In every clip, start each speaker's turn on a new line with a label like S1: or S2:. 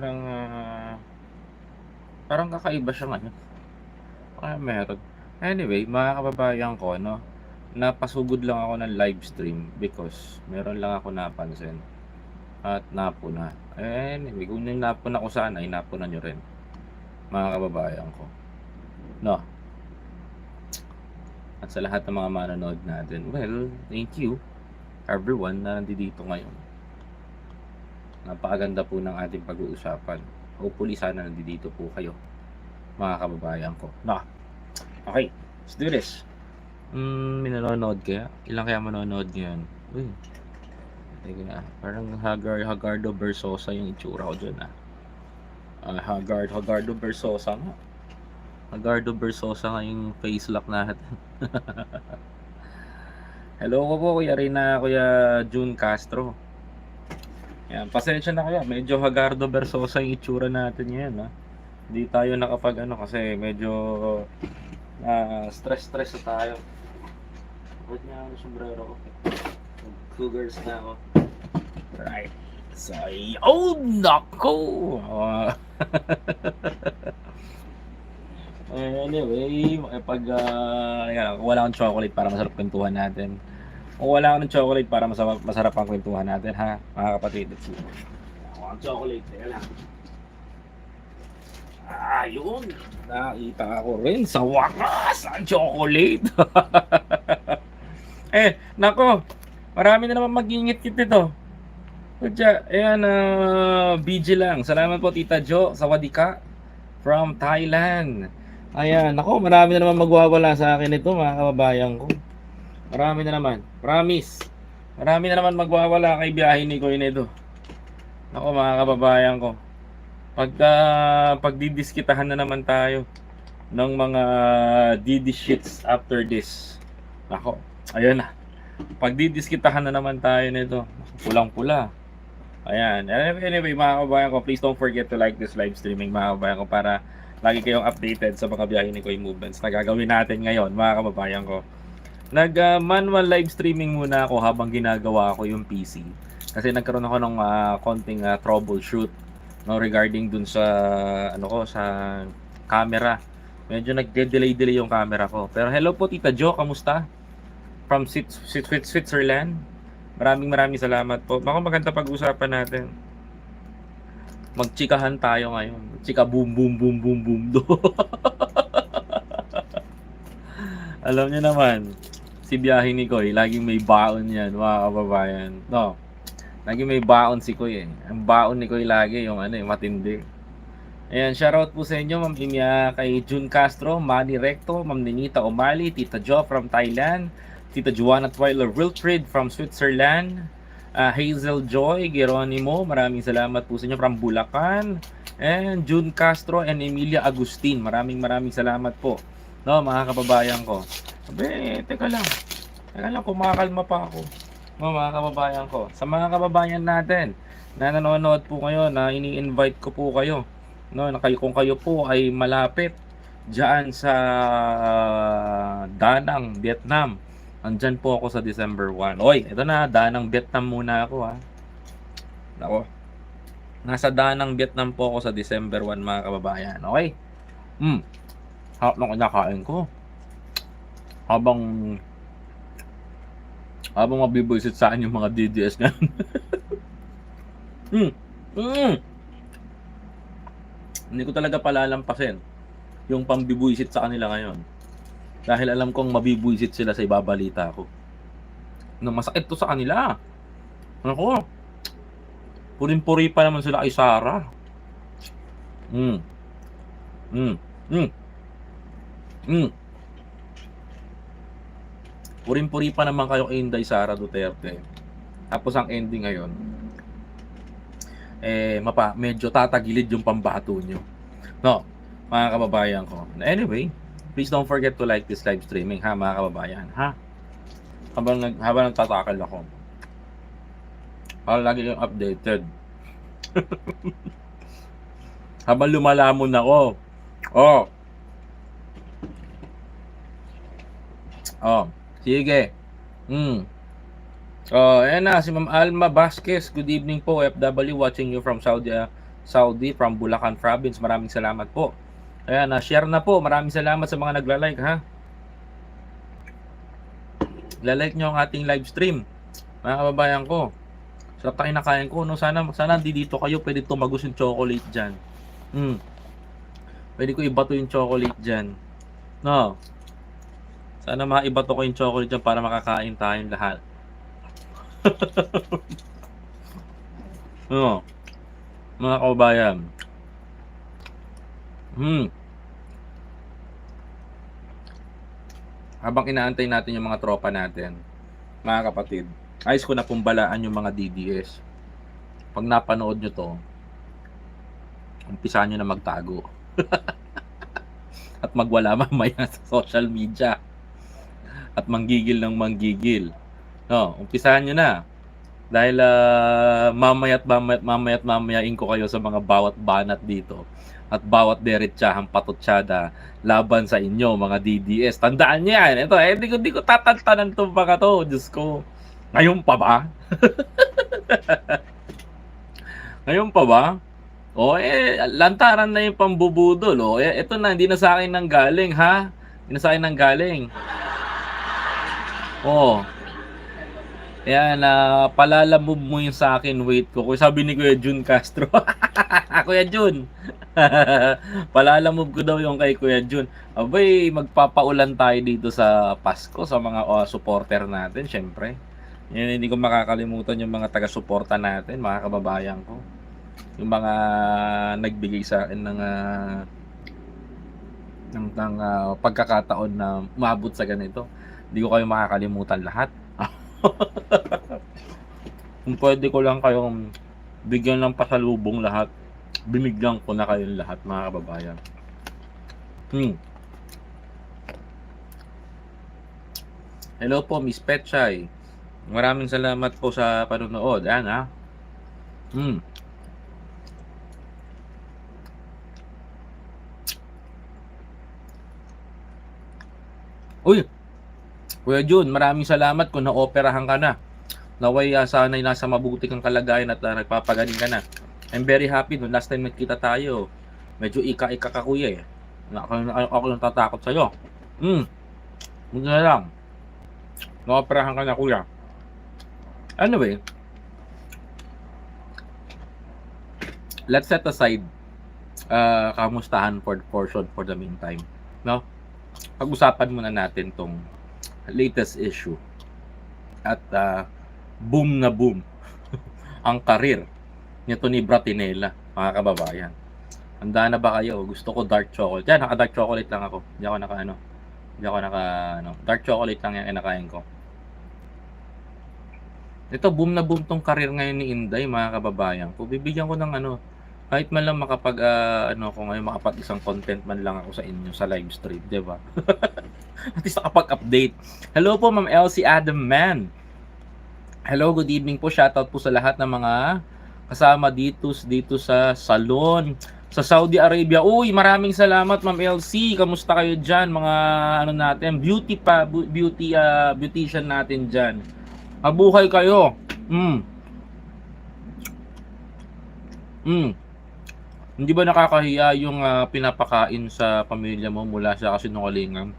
S1: Parang, ah, parang kakaiba siya ngayon. Ah, meron. Anyway, mga kababayan ko, no, napasugod lang ako ng live stream because meron lang ako napansin at napuna. Anyway, kung yung napuna ko sana, ay napuna nyo rin. Mga kababayan ko. No. At sa lahat ng mga manonood natin, well, thank you everyone na nandito ngayon. Napakaganda po ng ating pag-uusapan. Hopefully sana nandito po kayo, mga kababayan ko. No. Okay, let's do this. Hmm, may nanonood kaya? Ilang kaya manonood ngayon? Uy. Teka na. Parang Hagar, Hagardo Versosa yung itsura ko dyan ah. Ah, Hagard, Hagardo Versosa nga. Hagardo Versosa nga yung face lock natin. Hello ko po, Kuya Rina, Kuya June Castro. Yan, pasensya na kuya, medyo Hagardo Versosa yung itsura natin ngayon ha. Hindi tayo nakapag ano kasi medyo ah, stress-stress na tayo. Ba't nga ang sombrero ko? Cougars na ako. Right. So, oh, nako! Ah. Eh, anyway, pag uh, yan, wala akong chocolate para masarap kwentuhan natin. Kung wala akong chocolate para masarap, masarap ang kwentuhan natin, ha? Mga kapatid. Ako ang chocolate. Teka lang. Ayun! Nakita ko rin sa wakas ang chocolate. eh, nako. Marami na naman mag-ingit-ngit nito. Kudya, ayan, uh, BG lang. Salamat po, Tita Jo, sa Wadika from Thailand. Ayan, nako, marami na naman magwawala sa akin ito, mga kababayan ko. Marami na naman. Promise. Marami na naman magwawala kay biyahe ni Koy nito. Nako, mga kababayan ko. Pag uh, pagdidiskitahan na naman tayo ng mga DD shits after this. Nako, ayun na. Pagdidiskitahan na naman tayo nito. Pulang-pula. Ayan. Anyway, mga kababayan ko, please don't forget to like this live streaming, mga kababayan ko, para lagi kayong updated sa mga biyahe ni Koy Movements na gagawin natin ngayon, mga kababayan ko. Nag-manual live streaming muna ako habang ginagawa ko yung PC. Kasi nagkaroon ako ng uh, konting uh, troubleshoot no regarding dun sa ano ko sa camera. Medyo nagde-delay-delay yung camera ko. Pero hello po Tita Jo, kamusta? From Switzerland. Maraming maraming salamat po. Baka maganda pag-usapan natin. Magchikahan tayo ngayon. Chika boom boom boom boom boom do. Alam niyo naman, biyahe ni Koy, laging may baon yan, mga kababayan. No. Laging may baon si Koy eh. Ang baon ni Koy lagi yung ano, yung matindi. Ayan, shoutout po sa inyo, Ma'am Imya, kay June Castro, Manny Recto, Ma'am Ninita Omali, Tita Jo from Thailand, Tita Joanna Twyler Wilfrid from Switzerland, uh, Hazel Joy, Geronimo, maraming salamat po sa inyo from Bulacan, and June Castro and Emilia Agustin, maraming maraming salamat po. No, mga kababayan ko. Sabi, teka lang. Teka lang, kumakalma pa ako. No, mga kababayan ko. Sa mga kababayan natin na nanonood po kayo, na ini-invite ko po kayo. No, na kayo, kung kayo po ay malapit diyan sa uh, Danang, Vietnam. Andyan po ako sa December 1. Oy, ito na, Danang Vietnam muna ako ha. Nako. Nasa Danang Vietnam po ako sa December 1 mga kababayan. Okay? Hmm. Harap ng kinakain ko. Habang habang mabibuisit sa akin yung mga DDS na. hmm. Hmm. Hindi ko talaga palalampasin yung pambibuisit sa kanila ngayon. Dahil alam kong mabibuisit sila sa ibabalita ko. Na masakit to sa kanila. Ako. Purin-puri pa naman sila kay Sarah. Hmm. Hmm. Hmm. Hmm. Purin-puri pa naman kayo kay Inday Sara Duterte. Tapos ang ending ngayon, eh, mapa, medyo tatagilid yung pambato nyo. No, mga kababayan ko. Anyway, please don't forget to like this live streaming, ha, mga kababayan, ha? Habang, nag, habang nagtatakal ako. Para lagi kang updated. habang lumalamon ako. Oh, Oh, sige. Hmm. Oh, ayan na si Ma'am Alma Vasquez. Good evening po, FW watching you from Saudi uh, Saudi from Bulacan Province. Maraming salamat po. Ayan, na share na po. Maraming salamat sa mga nagla-like ha. La-like nyo ang ating live stream. Mga kababayan ko. Sarap tayo nakain ko. No? Sana, sana di dito kayo pwede tumagos yung chocolate dyan. Mm. Pwede ko ibato yung chocolate dyan. No. Sana maibato ko yung chocolate dyan para makakain tayong lahat. no. Mga kababayan. Hmm. Habang inaantay natin yung mga tropa natin, mga kapatid, ayos ko na pumbalaan yung mga DDS. Pag napanood nyo to, umpisa nyo na magtago. At magwala mamaya sa social media. At manggigil ng manggigil. No, umpisahan nyo na. Dahil uh, mamaya't mamaya't mamaya't mamayain ko kayo sa mga bawat banat dito at bawat deretsahang patutsyada laban sa inyo mga DDS. Tandaan niyo yan. Ito, eh, di ko, di ko tatantanan itong baka to. Diyos ko. Ngayon pa ba? Ngayon pa ba? O eh, lantaran na yung pambubudol. O eh, ito na, hindi na sa akin nang galing, ha? Hindi na sa akin nang galing. O. Yan, uh, palalamove mo yung sa akin weight ko. Kung sabi ni Kuya Jun Castro. Kuya Jun. Palalamove ko daw yung kay Kuya Jun. Abay, magpapaulan tayo dito sa Pasko sa mga uh, supporter natin, syempre. Yan, hindi ko makakalimutan yung mga taga-suporta natin, mga kababayan ko. Yung mga nagbigay sa akin ng uh, ng, ng uh, pagkakataon na umabot sa ganito. Hindi ko kayo makakalimutan lahat. Kung pwede ko lang kayong bigyan ng pasalubong lahat, binigyan ko na kayong lahat mga kababayan. Hmm. Hello po, Miss Petchay. Maraming salamat po sa panonood. Ayan ha. Hmm. Uy, Kuya Jun, maraming salamat kung naoperahan ka na. Naway uh, sana'y nasa mabuti kang kalagayan at uh, nagpapagaling ka na. I'm very happy no last time nagkita tayo. Medyo ika-ika ka kuya eh. Ako, ako, lang tatakot sa'yo. Hmm. Hindi na lang. Naoperahan ka na kuya. Anyway. Let's set aside uh, kamustahan for portion for the meantime. No? Pag-usapan muna natin tong latest issue. At uh, boom na boom ang karir nito ni Bratinella, mga kababayan. Handa na ba kayo? Gusto ko dark chocolate. Yan, naka dark chocolate lang ako. Hindi ako naka ano. Hindi ako naka ano. Dark chocolate lang yung kinakain ko. Ito, boom na boom tong karir ngayon ni Inday, mga kababayan ko. Bibigyan ko ng ano, kahit man lang makapag, uh, ano ko ngayon, makapag isang content man lang ako sa inyo sa live stream, di ba? At least nakapag-update. Hello po, Ma'am Elsie Adam Man. Hello, good evening po. Shoutout po sa lahat ng mga kasama dito, dito sa salon sa Saudi Arabia. Uy, maraming salamat Ma'am LC. Kamusta kayo diyan mga ano natin, beauty pa, beauty uh, beautician natin diyan. Mabuhay kayo. Mm. Mm. Hindi ba nakakahiya yung uh, pinapakain sa pamilya mo mula sa kasinungalingan?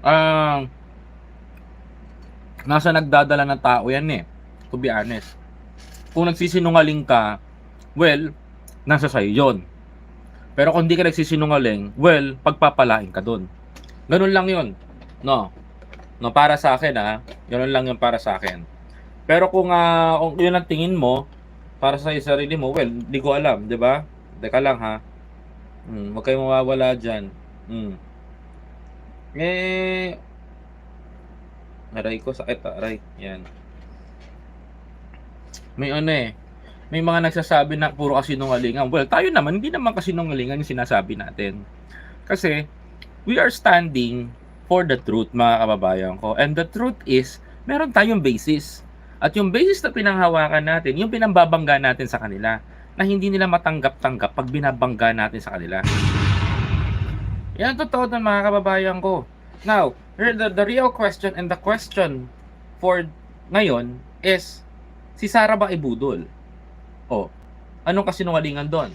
S1: Ah, uh, nasa nagdadala ng tao yan eh. To be honest. Kung nagsisinungaling ka, well, nasa sa'yo yon. Pero kung hindi ka nagsisinungaling, well, pagpapalain ka doon. Ganun lang yon. No. No, para sa akin ha. Ganun lang yung para sa akin. Pero kung, uh, kung yun ang tingin mo, para sa sarili mo, well, hindi ko alam, di ba? Teka lang ha. Hmm, huwag kayong mawawala dyan. Hmm. Eh, aray ko, sakit aray. Yan. May ano eh, may mga nagsasabi na puro kasinungalingan. Well, tayo naman, hindi naman kasinungalingan yung sinasabi natin. Kasi, we are standing for the truth, mga kababayan ko. And the truth is, meron tayong basis. At yung basis na pinanghawakan natin, yung pinambabangga natin sa kanila, na hindi nila matanggap-tanggap pag binabangga natin sa kanila. Yan ang totoo ng mga kababayan ko. Now, the, the real question and the question for ngayon is, si Sara ba ibudol? O, anong kasinungalingan doon?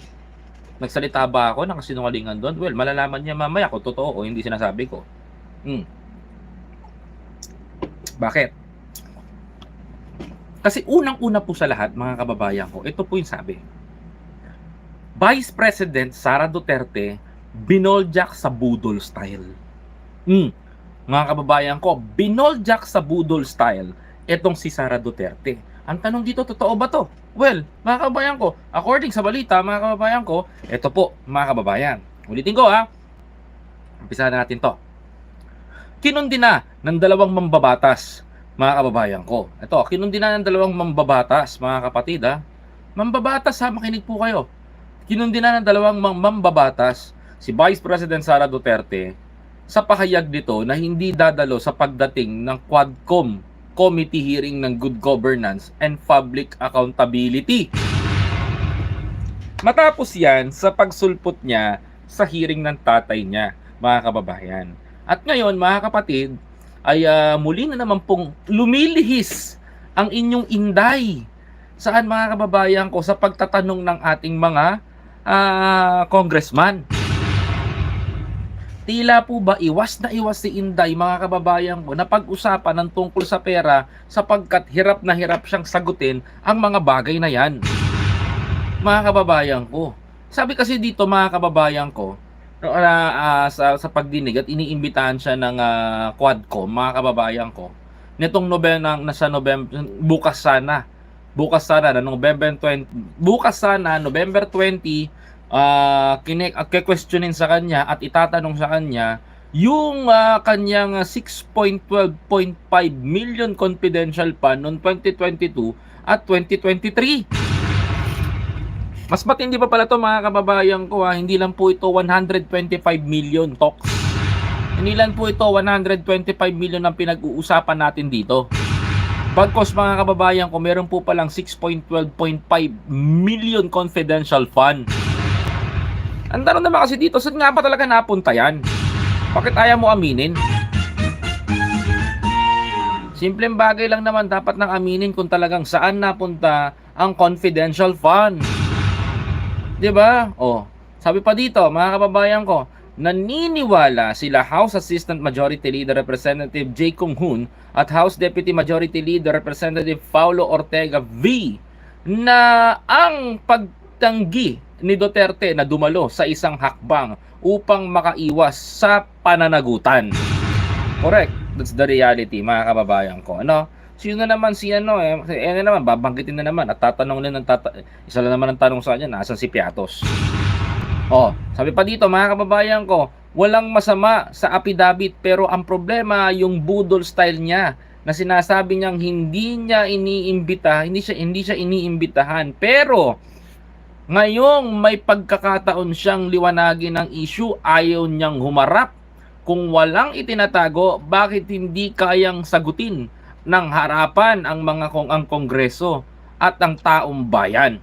S1: Nagsalita ba ako ng kasinungalingan doon? Well, malalaman niya mamaya kung totoo o hindi sinasabi ko. Hmm. Bakit? Kasi unang-una po sa lahat, mga kababayan ko, ito po yung sabi. Vice President Sara Duterte binoljak sa budol style. Hmm. Mga kababayan ko, binoljak sa budol style itong si Sara Duterte. Ang tanong dito, totoo ba to? Well, mga kababayan ko, according sa balita, mga kababayan ko, ito po, mga kababayan. Ulitin ko ha. Umpisa na natin to. Kinundi na ng dalawang mambabatas, mga kababayan ko. Ito, kinundi na ng dalawang mambabatas, mga kapatid ha. Mambabatas ha, makinig po kayo. Kinundi na ng dalawang mam- mambabatas si Vice President Sara Duterte sa pahayag nito na hindi dadalo sa pagdating ng Quadcom Committee Hearing ng Good Governance and Public Accountability. Matapos yan sa pagsulpot niya sa hearing ng tatay niya, mga kababayan. At ngayon, mga kapatid, ay ah, muli na naman pong lumilihis ang inyong inday. Saan mga kababayan ko sa pagtatanong ng ating mga ah, congressman? Tila po ba iwas na iwas si Inday mga kababayan ko na pag-usapan ng tungkol sa pera sapagkat hirap na hirap siyang sagutin ang mga bagay na yan. Mga kababayan ko. Sabi kasi dito mga kababayan ko ah, ah, sa, sa pagdinig at iniimbitahan siya ng ah, Quadcom mga kababayan ko. Nitong November nasa November bukas sana. Bukas sana na November 20 bukas sana November 20 ah kinek uh, questionin sa kanya at itatanong sa kanya yung ah, kanyang ah, 6.12.5 million confidential fund noong 2022 at 2023. Mas matindi pa pala to mga kababayan ko ha. Hindi lang po ito 125 million talks. Hindi lang po ito 125 million ang pinag-uusapan natin dito. Bagkos mga kababayan ko, meron po palang 6.12.5 million confidential fund. Ang tanong naman kasi dito, saan nga ba talaga napunta yan? Bakit ayaw mo aminin? Simpleng bagay lang naman dapat nang aminin kung talagang saan napunta ang confidential fund. 'Di ba? Oh, sabi pa dito, mga kababayan ko, naniniwala sila House Assistant Majority Leader Representative Jay Kung Hoon at House Deputy Majority Leader Representative Paulo Ortega V na ang pagtanggi ni Duterte na dumalo sa isang hakbang upang makaiwas sa pananagutan. Correct. That's the reality, mga kababayan ko. Ano? Sino na naman si ano eh, eh na naman, babanggitin na naman at tatanong na ng tata isa lang naman ang tanong sa kanya, nasan si Piatos? Oh, sabi pa dito mga kababayan ko, walang masama sa apidabit pero ang problema yung budol style niya na sinasabi niyang hindi niya iniimbita, hindi siya hindi siya iniimbitahan. Pero ngayong may pagkakataon siyang liwanagin ng issue, ayaw niyang humarap. Kung walang itinatago, bakit hindi kayang sagutin ng harapan ang mga kong ang kongreso at ang taong bayan?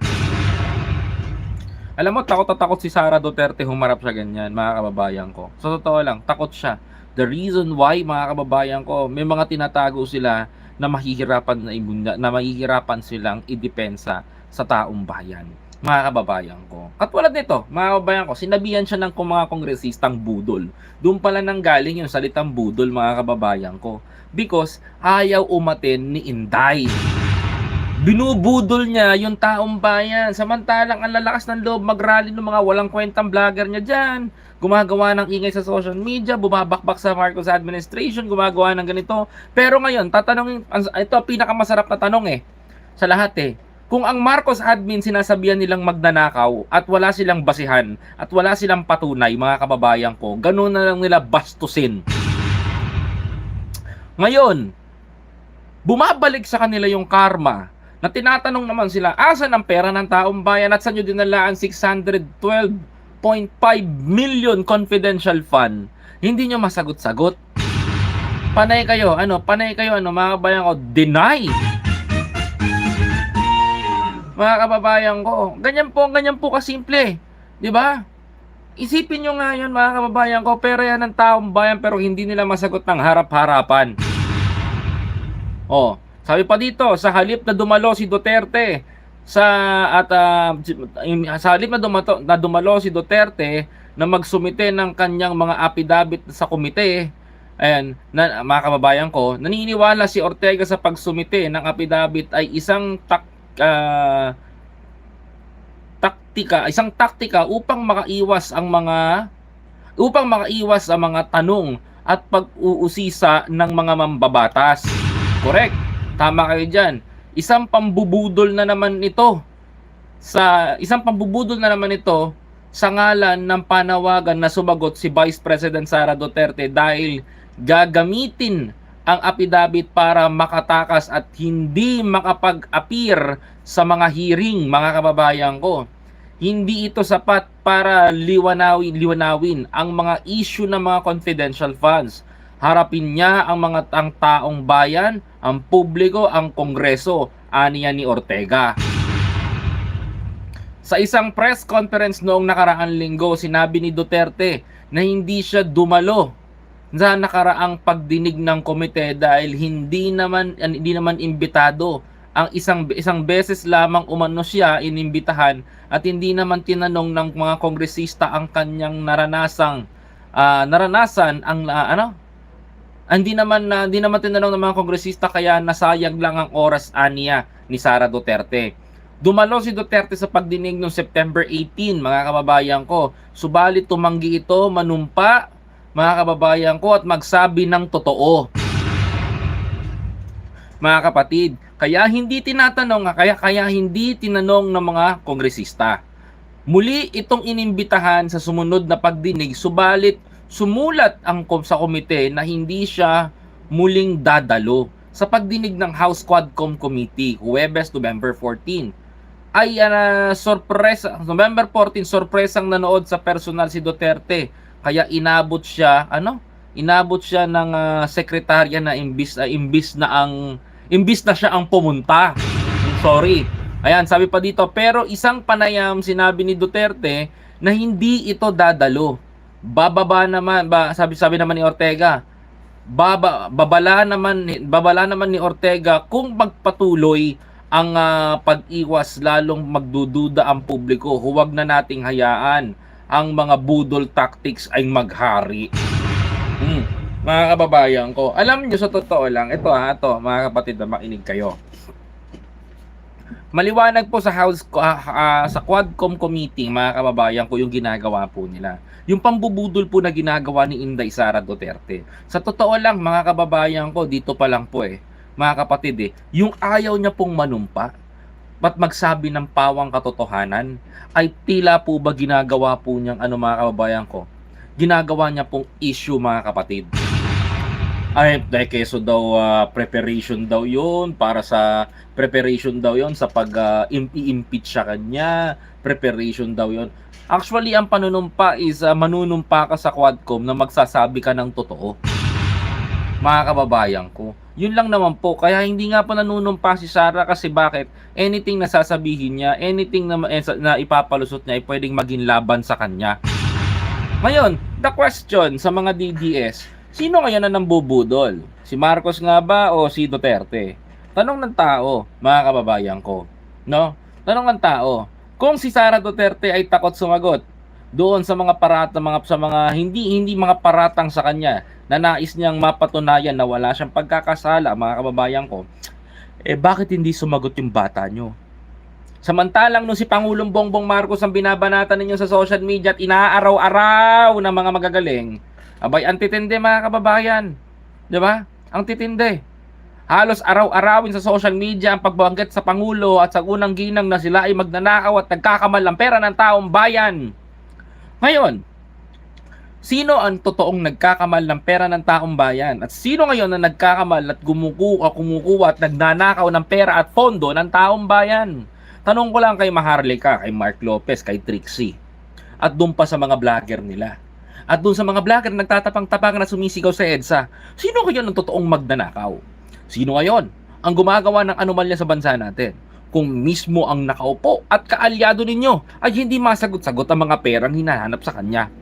S1: Alam mo, takot na takot si Sara Duterte humarap sa ganyan, mga kababayan ko. Sa totoo lang, takot siya. The reason why, mga kababayan ko, may mga tinatago sila na mahihirapan na, na mahihirapan silang idepensa sa taong bayan. Mga kababayan ko. Katulad nito, mga kababayan ko, sinabihan siya ng mga kongresistang budol. Doon pala nang galing yung salitang budol, mga kababayan ko. Because ayaw umatin ni Inday binubudol niya yung taong bayan. Samantalang ang lalakas ng loob mag-rally ng mga walang kwentang vlogger niya dyan. Gumagawa ng ingay sa social media, bumabakbak sa Marcos administration, gumagawa ng ganito. Pero ngayon, tatanungin, ito pinakamasarap na tanong eh, sa lahat eh. Kung ang Marcos admin sinasabihan nilang magnanakaw at wala silang basihan at wala silang patunay, mga kababayan ko, ganun na lang nila bastusin. Ngayon, bumabalik sa kanila yung karma na tinatanong naman sila, asan ang pera ng taong bayan at saan nyo dinala ang 612.5 million confidential fund? Hindi nyo masagot-sagot. Panay kayo, ano, panay kayo, ano, mga kababayan ko, deny. Mga kababayan ko, ganyan po, ganyan po kasimple. Di ba? Isipin nyo nga yun, mga kababayan ko, pera yan ng taong bayan pero hindi nila masagot ng harap-harapan. Oh, sabi pa dito, sa halip na dumalo si Duterte sa at ah, sa halip na, dumato, na dumalo si Duterte na magsumite ng kanyang mga affidavit sa komite ayan na mga kababayan ko naniniwala si Ortega sa pagsumite ng affidavit ay isang tak ah, taktika isang taktika upang makaiwas ang mga upang makaiwas ang mga tanong at pag-uusisa ng mga mambabatas. Correct. Tama kayo diyan. Isang pambubudol na naman ito sa isang pambubudol na naman ito sa ngalan ng panawagan na sumagot si Vice President Sara Duterte dahil gagamitin ang affidavit para makatakas at hindi makapag-appear sa mga hearing mga kababayan ko. Hindi ito sapat para liwanawin, liwanawin ang mga issue ng mga confidential funds. Harapin niya ang mga ang taong bayan, ang publiko, ang kongreso, aniya ni Ortega. Sa isang press conference noong nakaraang linggo, sinabi ni Duterte na hindi siya dumalo sa nakaraang pagdinig ng komite dahil hindi naman hindi naman imbitado ang isang isang beses lamang umano siya inimbitahan at hindi naman tinanong ng mga kongresista ang kanyang naranasang ah, naranasan ang ah, ano hindi naman na hindi naman tinanong ng mga kongresista kaya nasayang lang ang oras aniya ni Sara Duterte. Dumalo si Duterte sa pagdinig noong September 18, mga kababayan ko. Subalit tumanggi ito manumpa, mga kababayan ko, at magsabi ng totoo mga kapatid. Kaya hindi tinatanong, kaya kaya hindi tinanong ng mga kongresista. Muli itong inimbitahan sa sumunod na pagdinig, subalit sumulat ang kom sa komite na hindi siya muling dadalo sa pagdinig ng House Quadcom Committee, Huwebes, November 14. Ay uh, sorpresa, November 14, sorpresang nanood sa personal si Duterte. Kaya inabot siya, ano? Inabot siya ng uh, sekretarya na imbis, uh, imbis na ang imbis na siya ang pumunta. Sorry. Ayan, sabi pa dito, pero isang panayam sinabi ni Duterte na hindi ito dadalo. Bababa naman, ba, sabi sabi naman ni Ortega, baba, babala naman babala naman ni Ortega kung magpatuloy ang ah, pag-iwas lalong magdududa ang publiko. Huwag na nating hayaan ang mga budol tactics ay maghari. Hmm mga kababayan ko. Alam niyo sa totoo lang, ito ha, to, mga kapatid, na makinig kayo. Maliwanag po sa House uh, uh, sa Quadcom committee, mga kababayan ko, yung ginagawa po nila. Yung pambubudol po na ginagawa ni Inday Sara Duterte. Sa totoo lang, mga kababayan ko, dito pa lang po eh, mga kapatid eh, yung ayaw niya pong manumpa, at magsabi ng pawang katotohanan, ay tila po ba ginagawa po niyang ano mga kababayan ko, ginagawa niya pong issue mga kapatid. Ay dahil keso daw uh, preparation daw yon para sa preparation daw yon sa pag uh, impeach siya kanya preparation daw yon actually ang panunumpa is uh, manunumpa ka sa Quadcom na magsasabi ka ng totoo mga kababayan ko yun lang naman po kaya hindi nga po nanunumpa si Sara kasi bakit anything na sasabihin niya anything na, eh, na ipapalusot niya ay pwedeng maging laban sa kanya ngayon the question sa mga DDS Sino kaya na nambubudol? Si Marcos nga ba o si Duterte? Tanong ng tao, mga kababayan ko. No? Tanong ng tao. Kung si Sara Duterte ay takot sumagot doon sa mga parata mga sa mga hindi hindi mga paratang sa kanya na nais niyang mapatunayan na wala siyang pagkakasala, mga kababayan ko. Eh bakit hindi sumagot yung bata nyo? Samantalang no si Pangulong Bongbong Marcos ang binabanatan ninyo sa social media at inaaraw-araw ng mga magagaling, Abay, ang titindi mga kababayan. Di ba? Ang titindi. Halos araw-arawin sa social media ang pagbanggit sa Pangulo at sa unang ginang na sila ay magnanakaw at nagkakamal ng pera ng taong bayan. Ngayon, sino ang totoong nagkakamal ng pera ng taong bayan? At sino ngayon na nagkakamal at gumukuha, kumukuha at nagnanakaw ng pera at pondo ng taong bayan? Tanong ko lang kay Maharlika, kay Mark Lopez, kay Trixie. At doon pa sa mga vlogger nila. At doon sa mga vlogger nagtatapang-tapang na sumisigaw sa EDSA, sino kaya ang totoong magnanakaw? Sino ngayon ang gumagawa ng anomalya sa bansa natin? Kung mismo ang nakaupo at kaalyado ninyo ay hindi masagot-sagot ang mga perang hinahanap sa kanya.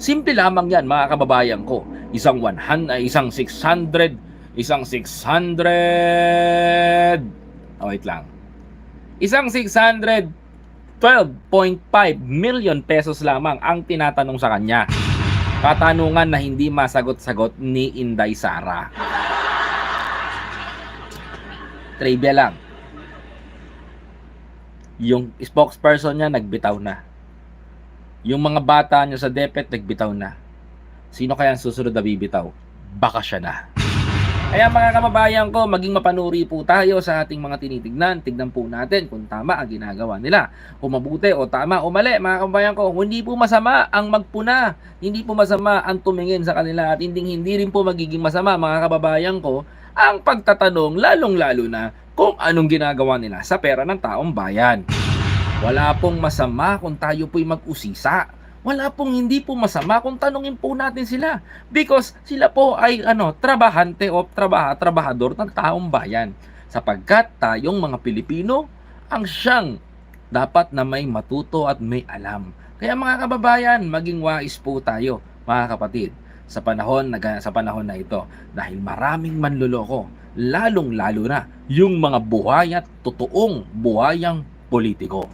S1: Simple lamang yan mga kababayan ko. Isang 100, isang 600, isang 600. Oh, wait lang. Isang 612.5 million pesos lamang ang tinatanong sa kanya. Katanungan na hindi masagot-sagot ni Inday Sara. Trivia lang. Yung spokesperson niya nagbitaw na. Yung mga bata niya sa DepEd nagbitaw na. Sino kaya ang susunod na bibitaw? Baka siya na. Kaya mga kababayan ko, maging mapanuri po tayo sa ating mga tinitignan. Tignan po natin kung tama ang ginagawa nila. Kung mabuti o tama o mali, mga kababayan ko, hindi po masama ang magpuna. Hindi po masama ang tumingin sa kanila at hindi, hindi rin po magiging masama, mga kababayan ko, ang pagtatanong lalong-lalo na kung anong ginagawa nila sa pera ng taong bayan. Wala pong masama kung tayo po'y mag-usisa. Wala pong hindi po masama kung tanungin po natin sila. Because sila po ay ano, trabahante o trabaha, trabahador ng taong bayan. Sapagkat tayong mga Pilipino ang siyang dapat na may matuto at may alam. Kaya mga kababayan, maging wais po tayo, mga kapatid, sa panahon na sa panahon na ito dahil maraming manluloko, lalong-lalo na yung mga buhay at totoong buhayang politiko.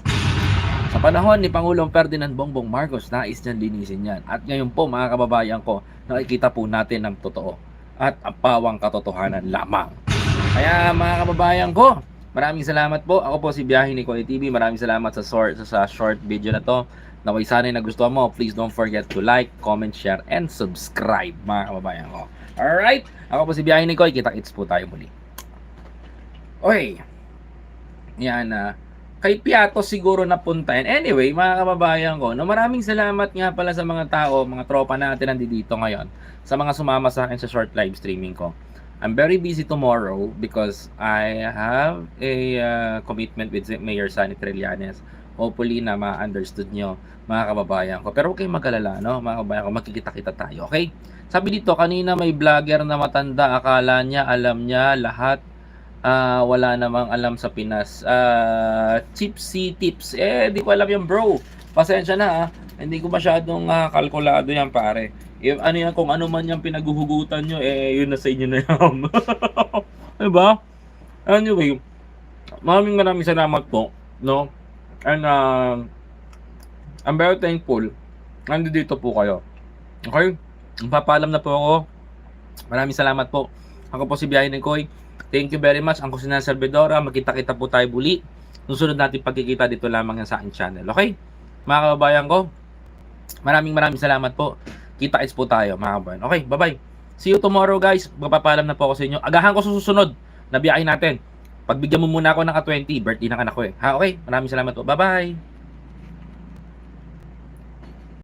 S1: Sa panahon ni Pangulong Ferdinand Bongbong Marcos, nais niyang linisin yan. At ngayon po mga kababayan ko, nakikita po natin ang totoo at ang pawang katotohanan lamang. Kaya mga kababayan ko, maraming salamat po. Ako po si Biyahe ni Koy TV. Maraming salamat sa short, sa short video na to. Naway sana yung nagustuhan mo, please don't forget to like, comment, share, and subscribe mga kababayan ko. Alright? Ako po si Biyahe ni Koy. Kita-kits po tayo muli. Okay. Yan na. kay Piato siguro napunta yan. Anyway, mga kababayan ko, no, maraming salamat nga pala sa mga tao, mga tropa natin nandito ngayon, sa mga sumama sa akin sa short live streaming ko. I'm very busy tomorrow because I have a uh, commitment with Mayor Sunny Trillanes. Hopefully na ma-understood nyo, mga kababayan ko. Pero huwag kayong mag-alala, no? mga kababayan ko, magkikita-kita tayo, okay? Sabi dito, kanina may vlogger na matanda, akala niya, alam niya lahat Ah, wala namang alam sa Pinas. Ah, chipsy tips. Eh, di ko alam yung bro. Pasensya na ah. Hindi ko masyadong ah, kalkulado yan pare. If ano yan, kung ano man yung pinaguhugutan nyo, eh, yun na sa inyo na yan. diba? Anyway, maraming maraming salamat po. No? And, uh, I'm very thankful. Nandito po kayo. Okay? Papalam na po ako. Maraming salamat po. Ako po si Biyahe ni Koy. Thank you very much. Ang Kusina Servidora. Magkita-kita po tayo muli. Susunod natin pagkikita dito lamang sa aking channel. Okay? Mga kababayan ko, maraming maraming salamat po. Kita-kits po tayo mga kababayan. Okay, bye-bye. See you tomorrow guys. Magpapalam na po ako sa inyo. Agahan ko sa susunod na biyahe natin. Pagbigyan mo muna ako ng ka-20, birthday ng anak ko eh. Ha, okay? Maraming salamat po. Bye-bye.